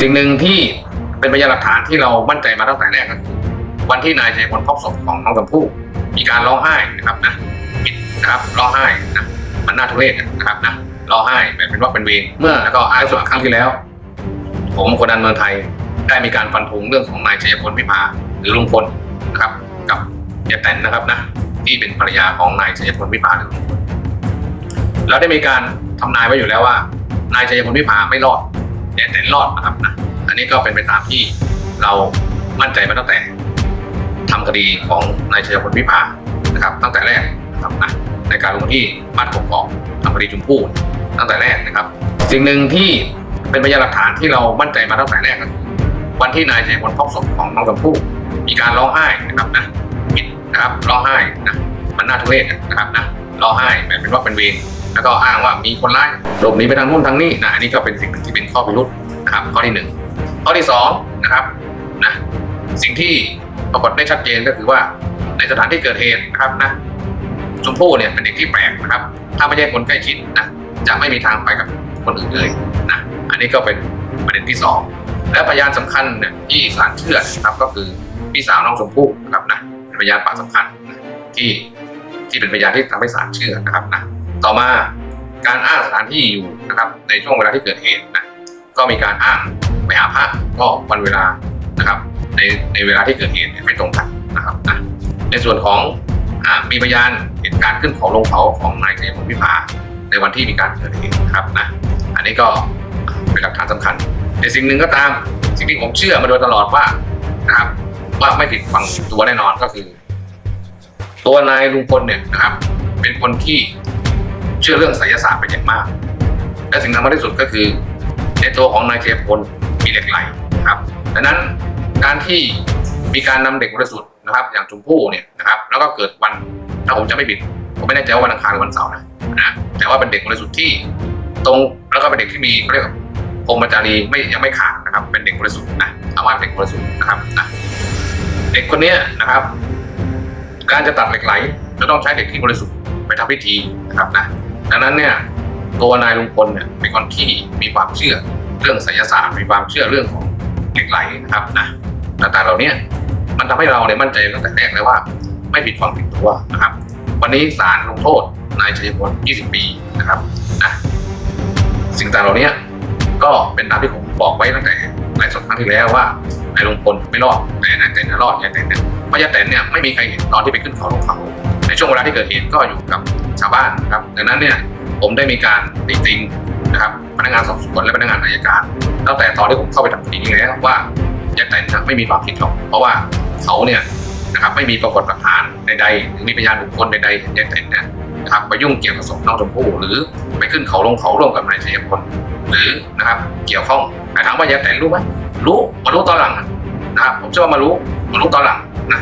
สิ่งหนึ่งที่เป็นพยานหลักฐานที่เรามั่นใจมาตั้งแต่แรกก็คือวันที่นายชัยพลพบศพของน้องชมพู่มีการร้องไห้นะครับนะปิดนะครับร้องไห้นะมันน่าทุเรศนะครับนะร้องไห้แบบเป็นว่าเป็นเวรเมื่อแล้วก็อ้างสุดครั้งที่แล้ว ผมคนดันเมืองไทยได้มีการฟันธงเรื่องของนายชัยพลวิภาหรือลุงพลนะครับกับยายแตนนะครับนะที่เป็นภรรยาของนายชัยพลวิภาหรือลุงพลแล้วได้มีการทำนายไว้อยู่แล้วว่า นายชัยพลวิภาไม่รอด ยายแตนรอดนะครับนะอันนี้ก็เป็นไปตามที่เรามั่นใจมาตั้งแต่ทำคดีของนายชัยพลวิภานะครับ ตั้งแต่แรกนะครับนะในการลงที่บ้านกกอกทำคดีชมพู่ตั้งแต่แรกนะครับ สิ่งหนึ่งที่เป็นพยานหลักฐานที่เรามั่นใจมาตั้งแต่แรกก็คือวันที่นายชัยพลพบศพของน้องชมพู่มีการร้องไห้นะครับนะปิดนะครับร้องไห้นะมันน่าทุเรศนะครับนะ ร้องไห้แบบเป็นว่าเป็นเวรแล้วก็อ้างว่ามีคนร้ายหลบหนีไปทางนู่นทางนี้นะอันนี้ก็เป็นสิ่งที่เป็นข้อพิรุษนะครับ ข้อที่หนึ่งข้อที่สองนะครับนะสิ่งที่ปรากฏได้ชัดเจนก็คือว่าในสถานที่เกิดเหตุนะครับนะชมพู่เนี่ยเป็นเด็กที่แปลกนะครับ ถ้าไม่ใช่คนใกล้ชิดนะจะไม่มีทางไปกับคนอื่นเลยนะอันนี้ก็เป็นประเด็นที่สองและพยานสำคัญเนี่ยที่ศาลเชื่อนะครับก็คือพี่สาวน้องชมพู่นะครับนะเป็นพยานปากสำคัญที่ ที่เป็นพยานที่ทำให้ศาลเชื่อนะครับนะต่อมาการอ้างสถานที่อยู่นะครับ ในช่วงเวลาที่เกิดเหตุนะก็มีการอ้างไปหาพระก็วันเวลานะครับ ในในเวลาที่เกิดเหตุไม่ตรงกันนะครับนะในส่วนของอมีพยานเหตุการณ์ขึ้นเขาลงเขาของนายชัยพลวิภาในวันที่มีการเกิดเหตุนะครับนะอันนี้ก็เป็นหลักฐานสำคัญ ในสิ่งหนึ่งก็ตามสิ่งที่ผมเชื่อมาโดยตลอดว่านะครับว่าไม่ผิดฝังตัวแน่นอนก็คือ ตัวนายลุงพลเนี่ยนะครับ เป็นคนที่เชื่อเรื่องไสยศาสตร์เป็นอย่างมาก และสิ่งสำคัญที่สุดก็คือ ในตัวของนายเจพลมีเหล็กไหลนะครับดังนั้นการที่มีการนำเด็กบริสุทธิ์นะครับ อย่างชมพู่เนี่ยนะครับ แล้วก็เกิดวันถ้าผมจะไม่ผิดผมไม่แน่ใจว่าวันอังคารหรือวันเสาร์นะนะแต่ว่าเป็นเด็กบริสุทธิ์ที่ตรงแล้วก็เป็นเด็กที่มีเขาเรียกว่าพรมจารีไม่ยังไม่ขาดนะครับ เป็นเด็กบริสุทธิ์นะเอาว่าเด็กบริสุทธิ์นะครับนะเด็กคนนี้นะครับ การจะตัดเหล็กไหล จะต้องใช้เด็กที่บริสุทธิ์ไปทำพิธีนะครับนะดังนั้นเนี่ยตัวนายลุงพลเนี่ยเป็นคนที่มีความเชื่อเรื่องไสยศาสตร์มีความเชื่อเรื่องของเหล็กไหลนะครับนะต่างๆเหล่านี้มันทำให้เราเนี่ยมั่นใจตั้งแต่แรกเลยว่า ไม่ผิดความผิดตัวนะครับ วันนี้ศาลลงโทษนายชัยพล 20 ปีนะครับนะสิ่งต่างเหล่านี้ก็เป็นตามที่ผมบอกไว้ตั้งแต่ไลฟ์สดครั้งที่แล้วว่านายลุงพลไม่รอดแต่นายแตนน่ะรอดยายแตนเนี่ย พรายาแตนเนี่ยไม่มีใครเห็นตอนที่ไปขึ้นเขาลงเขา ในช่วงเวลาที่เกิดเหตุก็อยู่กับชาวบ้านครับดังนั้นเนี่ยผมได้มีการติติงนะครับพนักงานสอบสวนและพนักงานอัยการตั้งแต่ตอนที่ผมเข้าไปทำคดีนี้แล้วว่ายาแตนนะไม่มีความผิดหรอกเพราะว่าเขาเนี่ยนะครับไม่มีปรากฏหลักฐานใดๆหรือมีพยานบุคคลใดๆยาแตนเนี่ยนะครับไปยุ่งเกี่ยวกับศพน้องชมพู่หรือไปขึ้นเขาลงเขาร่วมกับนายชัยพลหรือนะครับเกี่ยวข้องถามว่ายายแตนรู้ไหมรู้มารู้ตอนหลังนะครับผมเชื่อว่ามารู้มารู้ตอนหลัง นะ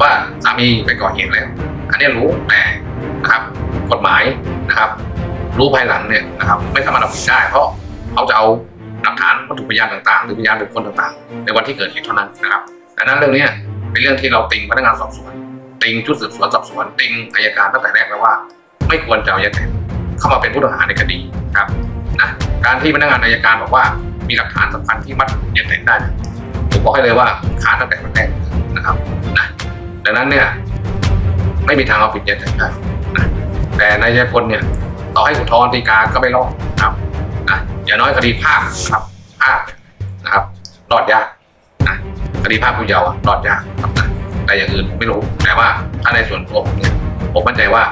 ว่าสามีไปก่อเหตุแล้ว อันนี้รู้แต่นะครับกฎหมายนะครับ รู้ภายหลังเนี่ยนะครับไม่สามารถเอาผิดได้ เพราะเขาจะเอาหลักฐานวัตถุพยานต่างๆ หรือพยานบุคคลต่างๆ ในวันที่เกิดเหตุเท่านั้นนะครับดังนั้นเรื่องนี้เป็นเรื่องที่เราติงพนักงานสอบสวนติงชุดสืบสวนสอบสวนติงอายการตั้งแต่แรกแล้วว่า ไม่ควรจะเอายาแตเข้ามาเป็นผู้ต้องหาในคดีครับนะการที่พนักงานอายการบอกว่ามีหลักฐานสำคัญที่มัดยาแตได้ผมบอกให้เลยว่าค้านตั้งแต่แรก นะครับนะดังนั้นเนี่ยไม่มีทางเอาผิดยายแตนได้นะแต่นายชัยพลเนี่ยต่อให้อุทธรณ์ฎีกาก็ไม่รอดครับนะอย่างน้อยคดีภาคนะครับภาคนะครับรอดยากนะคดีภาคผู้เยาว์รอดยากครับนะแต่อย่างอื่นผมไม่รู้แต่ว่าถ้าในส่วนตัวผมเนี่ยผมมั่นใจว่า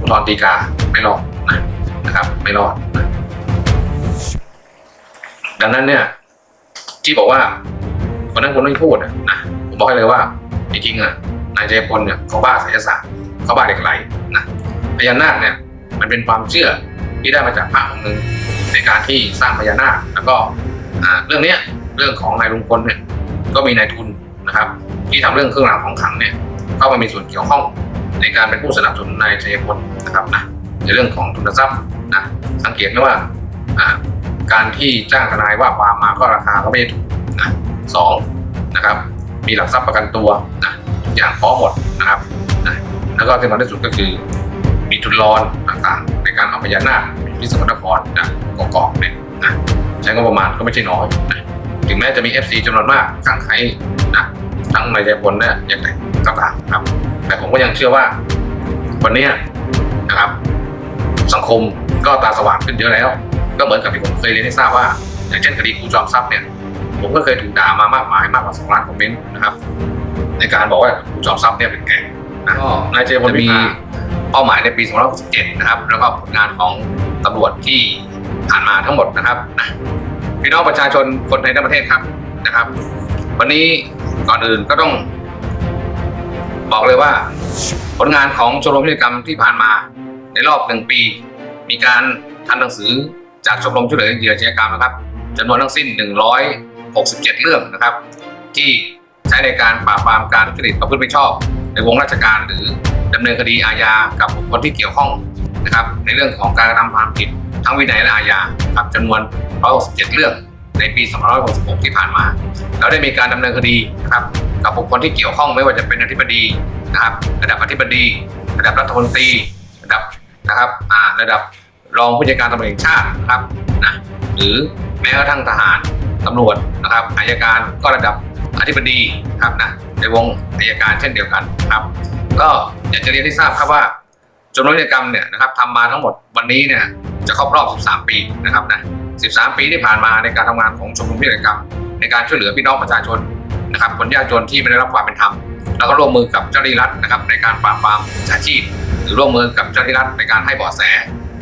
อุทธรณ์ฎีกาไม่รอดนะนะครับ ไม่รอดนะดังนั้นเนี่ยที่บอกว่าคนนั้นคนไม่พูดนะ ผมบอกให้เลยว่าจริงๆอะนายชัยพลเนี่ยเขาบ้าไสยศาสตร์เขาบ้าเหล็กไหลนะพญานาคเนี่ยมันเป็นความเชื่อที่ได้มาจากพระองค์หนึ่งในการที่สร้างพญานาคแล้วก็เรื่องเนี้ยเรื่องของนายลุงพลเนี่ยก็มีนายทุนนะครับ ที่ทำเรื่องเครื่องรางของขลังเนี่ยเข้ามามีส่วนเกี่ยวข้องในการเป็นผู้สนับสนุนนายชัยพลนะครับนะในเรื่องของทุนทรัพย์นะสังเกตไหมว่าการที่จ้างทนายว่าความมาก็ราคาก็ไม่ถูกนะสองนะครับ มีหลักทรัพย์ประกันตัวนะทุกอย่างพร้อมหมดนะครับนะแล้วก็ที่สำคัญที่สุดก็คือ มีทุนรอนต่างๆ ในการเอาพญานาคที่สกลนครจากกอกๆเนี่ยนะใช้งบประมาณก็ไม่ใช่น้อยนะถึงแม้จะมี FC จำนวนมากข้างใครนะทั้งนายใจพลเนี่ยอย่างไรก็ตามครับ แต่ผมก็ยังเชื่อว่า วันนี้นะครับ สังคมก็ตาสว่างขึ้นเยอะแล้ว ก็เหมือนกับที่ผมเคยเรียนให้ทราบว่า อย่างเช่นคดีครูจอมทรัพย์เนี่ย ผมก็เคยถูกด่ามามากมายมากกว่าสองล้านคอมเมนต์นะครับ ในการบอกว่าครูจอมทรัพย์เนี่ยเป็นแกงนะก็นายเจพลมีเป้าหมายในปี2567นะครับ แล้วก็ผลงานของตำรวจที่ผ่านมาทั้งหมดนะครับนะพี่น้องประชาชนคนไทยทั้งประเทศครับนะครับ วันนี้ก่อนอื่นก็ต้อง บอกเลยว่า ผลงานของชมรมพิธีกรรมที่ผ่านมาในรอบหนึ่งปี มีการทำหนังสือจากชมรมช่วยเหลือเหยื่ออาชญากรรมนะครับจำนวนทั้งสิ้น 67 เรื่องนะครับ ที่ใช้ในการปราบปรามการทุจริตประพฤติไม่ชอบ ในวงราชการหรือดำเนินคดีอาญากับบุคคลที่เกี่ยวข้องนะครับ ในเรื่องของการกระทำความผิดทั้งวินัยและอาญาครับจำนวน 167 เรื่องในปี 2566 ที่ผ่านมาเราได้มีการดำเนินคดีนะครับกับบุคคลที่เกี่ยวข้องไม่ว่าจะเป็นอธิบดีนะครับ ระดับอธิบดี ระดับรัฐมนตรีระดับนะครับอ่าระดับรองผู้จัดการตำรวจแห่งชาตินะครับนะหรือแม้กระทั่งทหาร ตำรวจนะครับอายการก็ระดับอธิบดีครับนะในวงอายการเช่นเดียวกันครับ ก็อยากจะเรียนให้ทราบครับว่าจำนวนกิจกรรมเนี่ยนะครับทำมาทั้งหมดวันนี้เนี่ยจะครบรอบ 13 ปีนะครับนะ 13 ปีที่ผ่านมาในการทำงานของชมรมพิธีกรรม ในการช่วยเหลือพี่น้องประชาชนนะครับคนยากจนที่ไม่ได้รับความเป็นธรรมแล้วก็ร่วมมือกับเจ้าหน้าที่รัฐนะครับ ในการปราบปรามมิจาชีพหรือร่วมมือกับเจ้าหน้าที่รัฐในการให้เบาะแส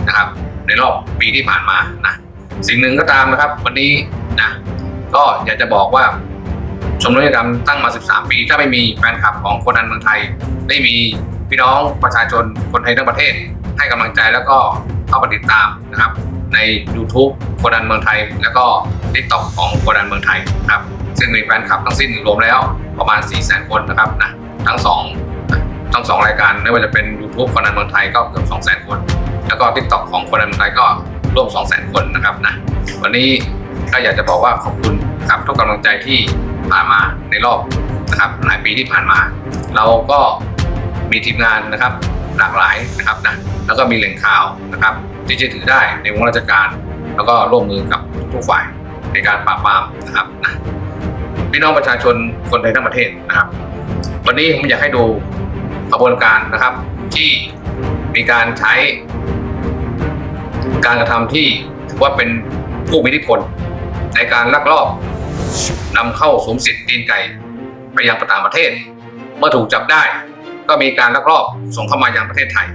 นะครับ ในรอบปีที่ผ่านมานะสิ่งหนึ่งก็ตามนะครับ วันนี้นะ ก็อยากจะบอกว่าชมรมนิติกรรมตั้งมา 13 ปี ถ้าไม่มีแฟนคลับของคนอันเมืองไทย ไม่มีพี่น้องประชาชนคนไทยทั้งประเทศ ให้กำลังใจแล้วก็เข้ามาติดตามนะครับ ใน YouTube คนอันเมืองไทย แล้วก็ TikTok ของคนอันเมืองไทยครับ ซึ่งมีแฟนคลับทั้งสิ้นรวมแล้วประมาณ 4 0 0 0 0 0 คนนะครับนะทั้งสองทั้งสองรายการไม่ว่าจะเป็น YouTube คนอันเมืองไทยก็เกือบ2 0 0 0 0 0 คน แล้วก็ TikTok ของคนอันเมืองไทยก็ร่วม 2 0 0 0 0 0 คนนะครับนะวันนี้ ก็อยากจะบอกว่าขอบคุณครับทุกกำลังใจที่ผ่านมาในรอบนะครับหลายปีที่ผ่านมา เราก็มีทีมงานนะครับหลากหลายนะครับนะแล้วก็มีแหล่งข่าวนะครับที่จะถือได้ในวงราชการ แล้วก็ร่วมมือกับทุกฝ่ายในการปราบปรามนะครับนะพี่น้องประชาชนคนไทยทั้งประเทศนะครับ วันนี้ผมอยากให้ดูกระบวนการนะครับ ที่มีการใช้ การกระทำที่ถือว่าเป็นผู้มีอิทธิพล ในการลักลอบนำเข้าสวมสิทธิ์ตีนไก่ไปยังต่างประเทศ เมื่อถูกจับได้ ก็มีการลักลอบส่งเข้ามายังประเทศไทย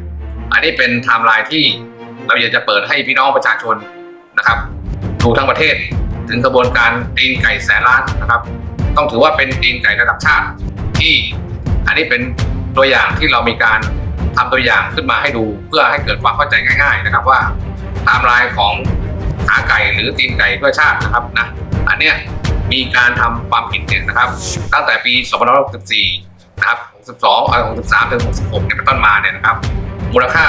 อันนี้เป็นไทม์ไลน์ที่เราอยากจะเปิดให้พี่น้องประชาชนนะครับดูทั้งประเทศถึงกระบวนการตีนไก่แสนล้านนะครับ ต้องถือว่าเป็นตีนไก่ระดับชาติที่อันนี้เป็นตัวอย่างที่เรามีการทำตัวอย่างขึ้นมาให้ดู เพื่อให้เกิดความเข้าใจง่าย ๆ นะครับว่าไทม์ไลน์ของ ขาไก่หรือตีนไก่เพื่อชาตินะครับนะอันเนี้ยมีการทำความผิดเนี่ยนะครับ ตั้งแต่ปี2564นะครับ62เอ่อ63ถึง66เนี่ยเป็นต้นมาเนี่ยนะครับ มูลค่า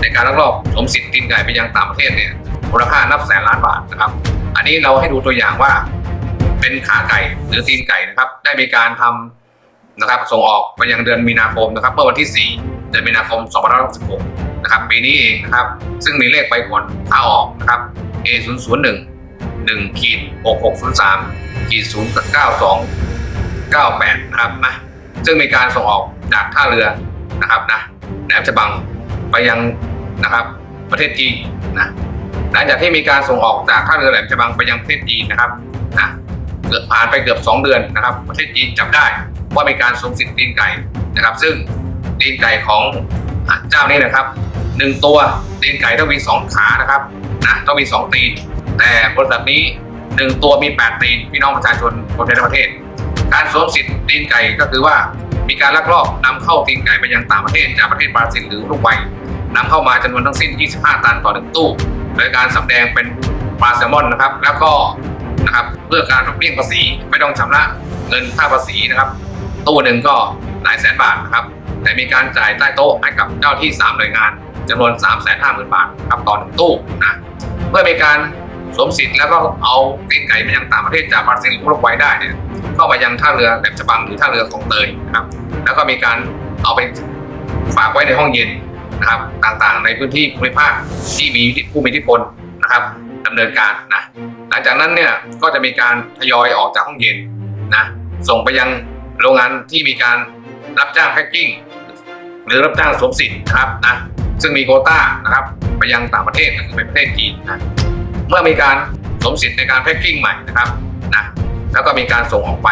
ในการลักลอบสวมสิทธิ์ตีนไก่ไปยังต่างประเทศเนี่ยมูลค่านับแสนล้านบาทนะครับ อันนี้เราให้ดูตัวอย่างว่า เป็นขาไก่หรือตีนไก่นะครับ ได้มีการทำนะครับ ส่งออกไปยังเดือนมีนาคมนะครับ เมื่อวันที่ 4 เดือนมีนาคม2566นะครับปีนี้เองนะครับ ซึ่งมีเลขใบผลขาออกนะครับ A 0 0 1 1ขีด6603ขีด092 98นะครับนะซึ่งมีการส่งออกจากท่าเรือนะครับนะแหลมฉบังไปยังนะครับประเทศจีนนะหลังจากที่มีการส่งออกจากท่าเรือแหลมฉบังไปยังประเทศจีนนะครับนะเกือบผ่านไปเกือบ 2 เดือนนะครับ ประเทศจีนจับได้ว่ามีการสวมสิทธิ์ตีนไก่นะครับ ซึ่งตีนไก่ของเจ้านี้นะครับหนึ่งตัวตีนไก่ต้องมีสองขานะครับ นะต้องมีสองตีน แต่บริษัทนี้หนึ่งตัวมีแปดตีนพี่น้องประชาชนคนในประเทศ การสวมสิทธิ์ตีนไก่ก็คือว่ามีการลักลอบนำเข้าตีนไก่ไปยังต่างประเทศจากประเทศบราซิลหรือลูกไวนำเข้ามาจำนวนทั้งสิ้น 25 ตันต่อหนึ่งตู้ โดยการสำแดงเป็นปลาแซลมอนนะครับ แล้วก็นะครับเพื่อการหลบเลี่ยงภาษีไม่ต้องชำระเงินค่าภาษีนะครับ ตู้หนึ่งก็หลายแสนบาทนะครับ แต่มีการจ่ายใต้โต๊ะให้กับเจ้าที่ 3 หน่วยงาน จำนวน 3 5 0 0 0 0 บาทครับต่อหนึ่งตู้นะเมื่อมีการสวมสิทธิ์แล้วก็เอาตีนไก่ไปยังต่างประเทศจากบราซิลหรือลูกไวได้เนี่ยเข้าไปยังท่าเรือแหลมฉบังหรือท่าเรือของเตยนะครับแล้วก็มีการเอาไปฝากไว้ในห้องเย็นนะครับต่างๆ ในพื้นที่ภูมิภาคที่มีผู้มีอิทธิพลนะครับดำเนินการนะหลังจากนั้นเนี่ยก็จะมีการทยอยออกจากห้องเย็นนะส่งไปยังโรงงานที่มีการรับจ้างแพ็กกิ้งหรือรับจ้างสวมสิทธิ์นะครับนะ ซึ่งมีโคต้านะครับไปยังต่างประเทศก็คือไปประเทศจีนนะเมื่อมีการสมสิทธิ์ในการแพ็กกิ้งใหม่นะครับนะแล้วก็มีการส่งออกไป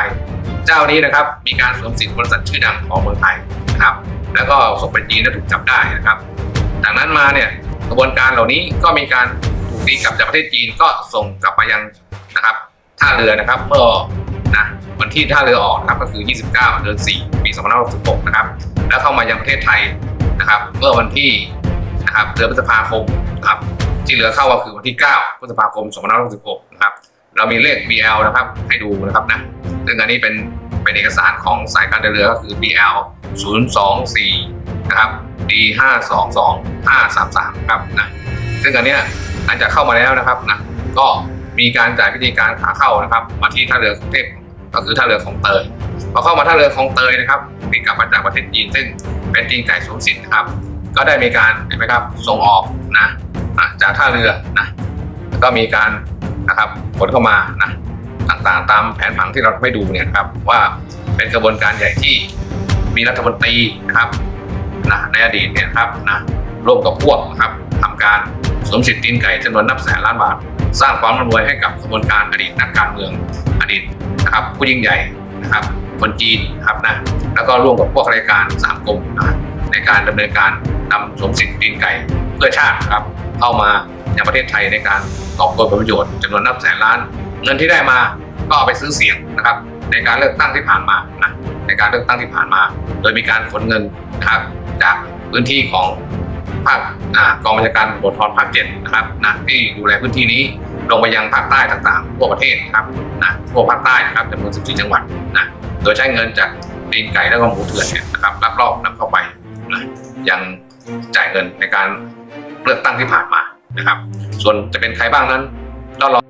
เจ้านี้นะครับมีการสวมสิทธิ์บริษัทชื่อดังของเมืองไทยนะครับแล้วก็ส่งไปจีนแล้วถูกจับได้นะครับจากนั้นมาเนี่ยกระบวนการเหล่านี้ก็มีการถูกตีกลับจากประเทศจีนก็ส่งกลับไปยังนะครับท่าเรือนะครับเมื่อนะวันที่ท่าเรือออกนะครับก็คือ 29 เดือน 4 ปี 2566 นะครับ แล้วเข้ามายังประเทศไทย นะครับเมื่อวันที่นะครับเดือนพฤษภาคมนะครับที่เหลือเข้าก็คือวันที่ 9 พฤษภาคม 2566 นะครับ เรามีเลข BL นะครับ ให้ดูนะครับนะซึ่งอันนี้เป็นเป็นเอกสารของสายการเดินเรือก็คือ BL 024 นะครับ D 5 2 2 5 3 3 ครับนะ ซึ่งอันเนี้ยหลังจากเข้ามาแล้วนะครับนะ ก็มีการจ่ายพิธีการขาเข้านะครับ มาที่ท่าเรือกรุงเทพก็คือท่าเรือของเตย พอเข้ามาท่าเรือของเตยนะครับตีกลับมาจากประเทศจีนซึ่งเป็นตีนไก่สวมสิทธิ์นะครับ ก็ได้มีการเห็นไหมครับส่งออกนะจากท่าเรือนะแล้วก็มีการนะครับขนเข้ามานะต่างๆ ตามแผนผังที่เราไม่ดูเนี่ยครับว่าเป็นกระบวนการใหญ่ที่มีรัฐมนตรีนะครับนะในอดีตเนี่ยครับนะร่วมกับพวกนะครับทำการสวมสิทธิ์ตีนไก่จำนวนนับแสนล้านบาท สร้างความร่ำรวยให้กับขบวนการอดีตนักการเมืองอดีตนะครับผู้ยิ่งใหญ่นะครับ คนจีนนะครับนะแล้วก็ร่วมกับพวกรายการสามกรมนะในการดำเนินการนำสมสิทธิ์ตีนไก่เพื่อชาติครับเข้ามาในประเทศไทยในการกอบโกยผลประโยชน์จำนวนนับแสนล้าน เงินที่ได้มาก็เอาไปซื้อเสียงนะครับ ในการเลือกตั้งที่ผ่านมานะในการเลือกตั้งที่ผ่านมา โดยมีการขนเงินนะครับจากพื้นที่ของภาคกองบัญชาการตำรวจทรภาคเจ็ดนะครับนะที่ดูแลพื้นที่นี้ลงไปยังภาคใต้ต่างๆทั่วประเทศนะครับนะทั่วภาคใต้นะครับจำนวน 14 จังหวัดนะ โดยใช้เงินจากตีนไก่แล้วก็หมูเถื่อนเนี่ยนะครับลักลอบนำเข้าไปนะยังจ่ายเงินในการเลือกตั้งที่ผ่านมานะครับ ส่วนจะเป็นใครบ้างนั้นต้องรอ